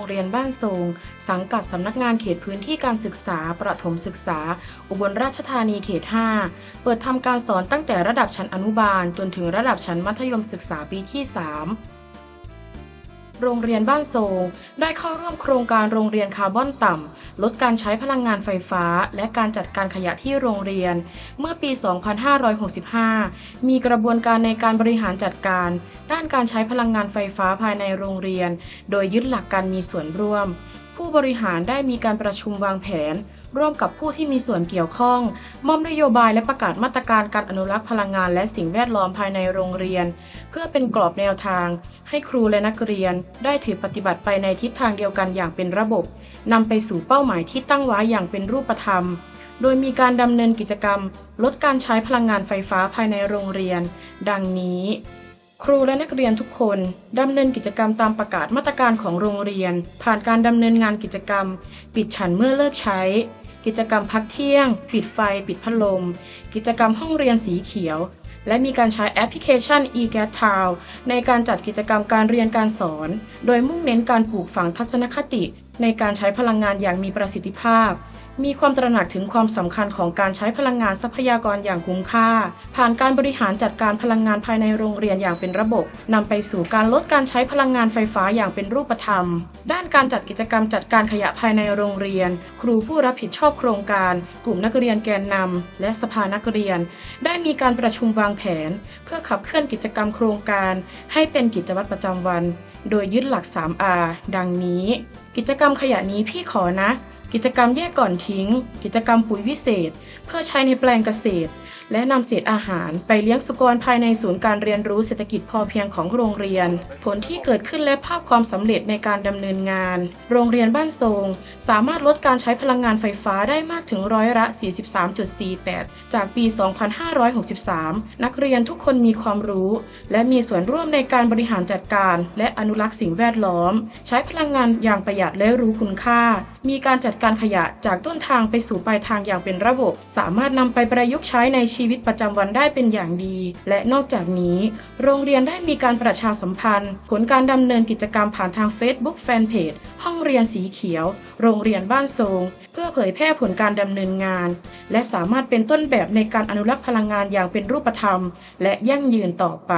งเรียนบ้านทรงสังกัดสำนักงานเขตพื้นที่การศึกษา ประถมศึกษา อุบลราชธานีเขต 5 เปิดทำการสอนตั้งแต่ระดับชั้นอนุบาล จนถึงระดับชั้นมัธยมศึกษาปีที่ 3 โรงเรียนบ้านโซงได้เข้าร่วมโครงการโรงเรียนคาร์บอนต่ำ ลดการใช้พลังงานไฟฟ้า และการจัดการขยะที่โรงเรียน เมื่อปี 2565 มีกระบวนการในการบริหารจัดการ ด้านการใช้พลังงานไฟฟ้าภายในโรงเรียน โดยยึดหลักการมีส่วนร่วม ผู้บริหารได้มีการประชุมวางแผน ร่วมกับผู้ที่มีส่วนเกี่ยวข้อง มอบนโยบายและประกาศมาตรการการอนุรักษ์พลังงานและสิ่งแวดล้อมภายในโรงเรียน เพื่อเป็นกรอบแนวทาง ให้ครูและนักเรียน ได้ถือปฏิบัติไปในทิศทางเดียวกันอย่างเป็นระบบนำไปสู่เป้าหมายที่ตั้งไว้อย่างเป็นรูปธรรม โดยมีการดำเนินกิจกรรม ลดการใช้พลังงานไฟฟ้าภายในโรงเรียน ดังนี้ ครูและนักเรียนทุกคนดำเนินกิจกรรมตามประกาศมาตรการของโรงเรียน ผ่านการดำเนินงานกิจกรรม ปิดฉันเมื่อเลิกใช้ กิจกรรมพักเที่ยง ปิดไฟ ปิดพัดลม กิจกรรมห้องเรียนสีเขียว และมีการใช้แอปพลิเคชัน e g a t t o w n ในการจัดกิจกรรมการเรียนการสอน โดยมุ่งเน้นการปลูกฝังทัศนคติ ในการใช้พลังงานอย่างมีประสิทธิภาพ มีความตระหนักถึงความสำคัญของการใช้พลังงานทรัพยากรอย่างคุ้มค่า ผ่านการบริหารจัดการพลังงานภายในโรงเรียนอย่างเป็นระบบนำไปสู่การลดการใช้พลังงานไฟฟ้าอย่างเป็นรูปธรรม ด้านการจัดกิจกรรมจัดการขยะภายในโรงเรียน ครูผู้รับผิดชอบโครงการ กลุ่มนักเรียนแกนนำและสภานักเรียน ได้มีการประชุมวางแผน เพื่อขับเคลื่อนกิจกรรมโครงการ ให้เป็นกิจวัตรประจำวัน โดยยึดหลัก 3R ดังนี้ กิจกรรมขยะนี้พี่ขอนะ กิจกรรมแยกก่อนทิ้ง กิจกรรมปุ๋ยวิเศษ เพื่อใช้ในแปลงเกษตร และนำเศษอาหารไปเลี้ยงสุกรภายในศูนย์การเรียนรู้เศรษฐกิจพอเพียงของโรงเรียน ผลที่เกิดขึ้นและภาพความสำเร็จในการดำเนินงาน โรงเรียนบ้านทรง สามารถลดการใช้พลังงานไฟฟ้าได้มากถึงร้อยละ 43.48 จากปี 2563 นักเรียนทุกคนมีความรู้ และมีส่วนร่วมในการบริหารจัดการ และอนุรักษ์สิ่งแวดล้อม ใช้พลังงานอย่างประหยัดและรู้คุณค่ามีการจัดการขยะจากต้นทางไปสู่ปลายทางอย่างเป็นระบบ สามารถนำไปประยุกต์ใช้ในชีวิตประจำวันได้เป็นอย่างดี และนอกจากนี้ โรงเรียนได้มีการประชาสัมพันธ์ ผลการดำเนินกิจกรรมผ่านทาง Facebook Fanpage ห้องเรียนสีเขียว โรงเรียนบ้านทรงเพื่อเผยแพร่ผลการดำเนินงาน และสามารถเป็นต้นแบบในการอนุรักษ์พลังงานอย่างเป็นรูปธรรม และยั่งยืนต่อไป